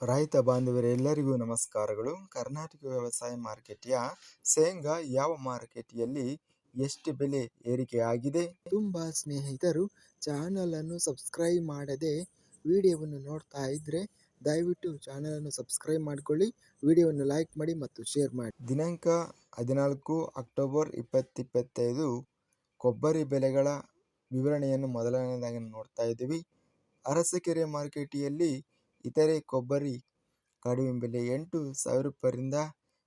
ರೈತ ಬಾಂಧವರೆಲ್ಲರಿಗೂ ನಮಸ್ಕಾರಗಳು. ಕರ್ನಾಟಕ ವ್ಯವಸಾಯ ಮಾರುಕಟ್ಟೆಯ ಶೇಂಗಾ ಯಾವ ಮಾರುಕಟ್ಟೆಯಲ್ಲಿ ಎಷ್ಟು ಬೆಲೆ ಏರಿಕೆ ಆಗಿದೆ ತುಂಬ ಸ್ನೇಹಿತರು ಚಾನಲನ್ನು ಸಬ್ಸ್ಕ್ರೈಬ್ ಮಾಡದೆ ವಿಡಿಯೋವನ್ನು ನೋಡ್ತಾ ಇದ್ದರೆ ದಯವಿಟ್ಟು ಚಾನಲನ್ನು ಸಬ್ಸ್ಕ್ರೈಬ್ ಮಾಡಿಕೊಳ್ಳಿ, ವಿಡಿಯೋವನ್ನು ಲೈಕ್ ಮಾಡಿ ಮತ್ತು ಶೇರ್ ಮಾಡಿ. ದಿನಾಂಕ ಹದಿನಾಲ್ಕು ಅಕ್ಟೋಬರ್ ಇಪ್ಪತ್ತಿಪ್ಪತ್ತೈದು, ಕೊಬ್ಬರಿ ಬೆಲೆಗಳ ವಿವರಣೆಯನ್ನು ಮೊದಲನೇದಾಗಿ ನೋಡ್ತಾ ಇದ್ದೀವಿ. ಅರಸಕೆರೆ ಮಾರುಕಟ್ಟೆಯಲ್ಲಿ ಇತರೆ ಕೊಬ್ಬರಿ ಕಡಿಮೆ ಬೆಲೆ ಎಂಟು ಸಾವಿರ ರೂಪಾಯಿಂದ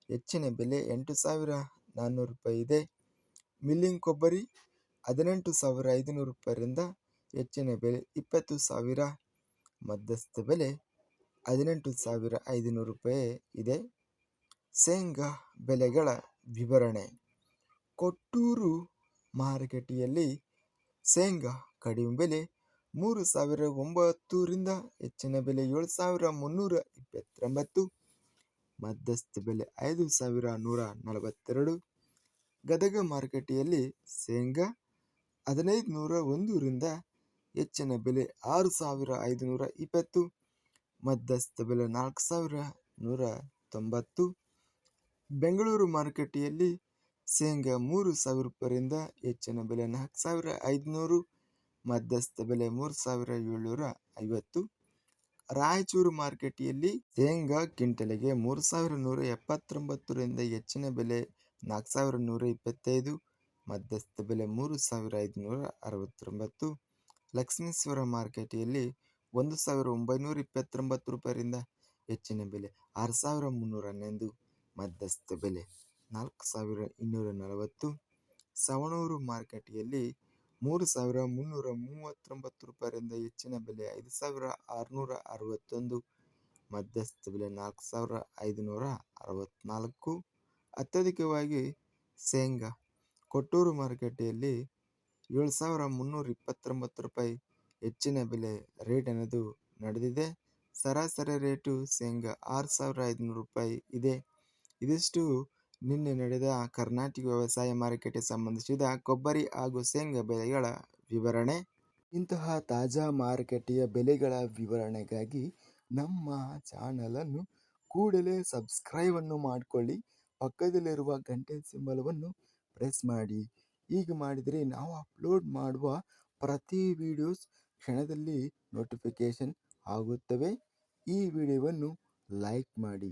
ಹೆಚ್ಚಿನ ಬೆಲೆ ಎಂಟು ಸಾವಿರ ನಾನ್ನೂರು ರೂಪಾಯಿ ಇದೆ. ಮಿಲ್ಲಿಂಗ್ ಕೊಬ್ಬರಿ ಹದಿನೆಂಟು ಸಾವಿರ ಐದುನೂರು ರೂಪಾಯಿಂದ ಹೆಚ್ಚಿನ ಬೆಲೆ ಇಪ್ಪತ್ತು ಸಾವಿರ, ಮಧ್ಯಸ್ಥ ಬೆಲೆ ಹದಿನೆಂಟು ಸಾವಿರ ಐದುನೂರು ರೂಪಾಯಿ ಇದೆ. ಶೇಂಗಾ ಬೆಲೆಗಳ ವಿವರಣೆ. ಕೊಟ್ಟೂರು ಮಾರುಕಟ್ಟೆಯಲ್ಲಿ ಶೇಂಗಾ ಕಡಿಮೆ ಬೆಲೆ ಮೂರು ಸಾವಿರ ಒಂಬತ್ತರಿಂದ ಹೆಚ್ಚಿನ ಬೆಲೆ ಏಳು ಸಾವಿರ ಮುನ್ನೂರ ಇಪ್ಪತ್ತೊಂಬತ್ತು, ಮಧ್ಯಸ್ಥ ಬೆಲೆ ಐದು ಸಾವಿರ ನೂರ ನಲವತ್ತೆರಡು, ಗದಗ ಮಾರುಕಟ್ಟೆಯಲ್ಲಿ ಶೇಂಗಾ ಹದಿನೈದು ನೂರ ಒಂದರಿಂದ ಹೆಚ್ಚಿನ ಬೆಲೆ ಆರು ಸಾವಿರ ಐದುನೂರ ಇಪ್ಪತ್ತು, ಮಧ್ಯಸ್ಥ ಬೆಲೆ ನಾಲ್ಕು ಸಾವಿರ ನೂರ ತೊಂಬತ್ತು. ಬೆಂಗಳೂರು ಮಾರುಕಟ್ಟೆಯಲ್ಲಿ ಶೇಂಗಾ ಮೂರು ಸಾವಿರ ರೂಪಾಯಿಂದ ಹೆಚ್ಚಿನ ಬೆಲೆ ನಾಲ್ಕು ಸಾವಿರ ಐದುನೂರು ಮಧ್ಯಸ್ಥ ಬೆಲೆ ಮೂರು ಸಾವಿರ ಏಳ್ನೂರ ಐವತ್ತು. ರಾಯಚೂರು ಮಾರುಕಟ್ಟೆಯಲ್ಲಿ ಶೇಂಗಾ ಕ್ವಿಂಟಲಿಗೆ ಮೂರು ಸಾವಿರ ನೂರ ಎಪ್ಪತ್ತೊಂಬತ್ತರಿಂದ ಹೆಚ್ಚಿನ ಬೆಲೆ ನಾಲ್ಕು ಸಾವಿರ ನೂರ ಇಪ್ಪತ್ತೈದು. ಮಧ್ಯಸ್ಥ ಬೆಲೆ ಮೂರು ಸಾವಿರ ಐದುನೂರ ಅರವತ್ತೊಂಬತ್ತು. ಲಕ್ಷ್ಮೀಶ್ವರ ಮಾರುಕಟ್ಟೆಯಲ್ಲಿ ಒಂದು ಸಾವಿರ ಒಂಬೈನೂರ ಇಪ್ಪತ್ತೊಂಬತ್ತು ರೂಪಾಯಿಂದ ಹೆಚ್ಚಿನ ಬೆಲೆ ಆರು ಸಾವಿರ ಮುನ್ನೂರ ಹನ್ನೊಂದು. ಮಧ್ಯಸ್ಥ ಬೆಲೆ ನಾಲ್ಕು ಸಾವಿರ ಇನ್ನೂರ ನಲವತ್ತು. ಸವಣೂರು ಮಾರುಕಟ್ಟೆಯಲ್ಲಿ ಮೂರು ಸಾವಿರ ಮುನ್ನೂರ ಮೂವತ್ತೊಂಬತ್ತು ರೂಪಾಯಿಯಿಂದ ಹೆಚ್ಚಿನ ಬೆಲೆ ಐದು ಸಾವಿರ ಆರುನೂರ ಅರವತ್ತೊಂದು, ಮಧ್ಯಸ್ಥ ಬೆಲೆ ನಾಲ್ಕು ಸಾವಿರ ಐದುನೂರ ಅರವತ್ತ್ನಾಲ್ಕು ಅತ್ಯಧಿಕವಾಗಿ ಶೇಂಗಾ, ಕೊಟ್ಟೂರು ಮಾರುಕಟ್ಟೆಯಲ್ಲಿ ಏಳು ಸಾವಿರ ಮುನ್ನೂರ ಇಪ್ಪತ್ತೊಂಬತ್ತು ರೂಪಾಯಿ ಹೆಚ್ಚಿನ ಬೆಲೆ ರೇಟ್ ಅನ್ನೋದು ನಡೆದಿದೆ. ಸರಾಸರಿ ರೇಟು ಶೇಂಗಾ ಆರು ಸಾವಿರ ಐದುನೂರು ರೂಪಾಯಿ ಇದೆ. ಇದಿಷ್ಟು ನಿನ್ನೆ ನಡೆದ ಕರ್ನಾಟಕ ವ್ಯವಸಾಯ ಮಾರುಕಟ್ಟೆ ಸಂಬಂಧಿಸಿದ ಕೊಬ್ಬರಿ ಹಾಗೂ ಶೇಂಗಾ ಬೆಲೆಗಳ ವಿವರಣೆ. ಇಂತಹ ತಾಜಾ ಮಾರುಕಟ್ಟೆಯ ಬೆಲೆಗಳ ವಿವರಣೆಗಾಗಿ ನಮ್ಮ ಚಾನಲನ್ನು ಕೂಡಲೇ ಸಬ್ಸ್ಕ್ರೈಬನ್ನು ಮಾಡಿಕೊಳ್ಳಿ. ಪಕ್ಕದಲ್ಲಿರುವ ಗಂಟೆ ಸಿಂಬಲವನ್ನು ಪ್ರೆಸ್ ಮಾಡಿ. ಹೀಗೆ ಮಾಡಿದರೆ ನಾವು ಅಪ್ಲೋಡ್ ಮಾಡುವ ಪ್ರತಿ ವಿಡಿಯೋಸ್ ಕ್ಷಣದಲ್ಲಿ ನೋಟಿಫಿಕೇಷನ್ ಆಗುತ್ತವೆ. ಈ ವಿಡಿಯೋವನ್ನು ಲೈಕ್ ಮಾಡಿ.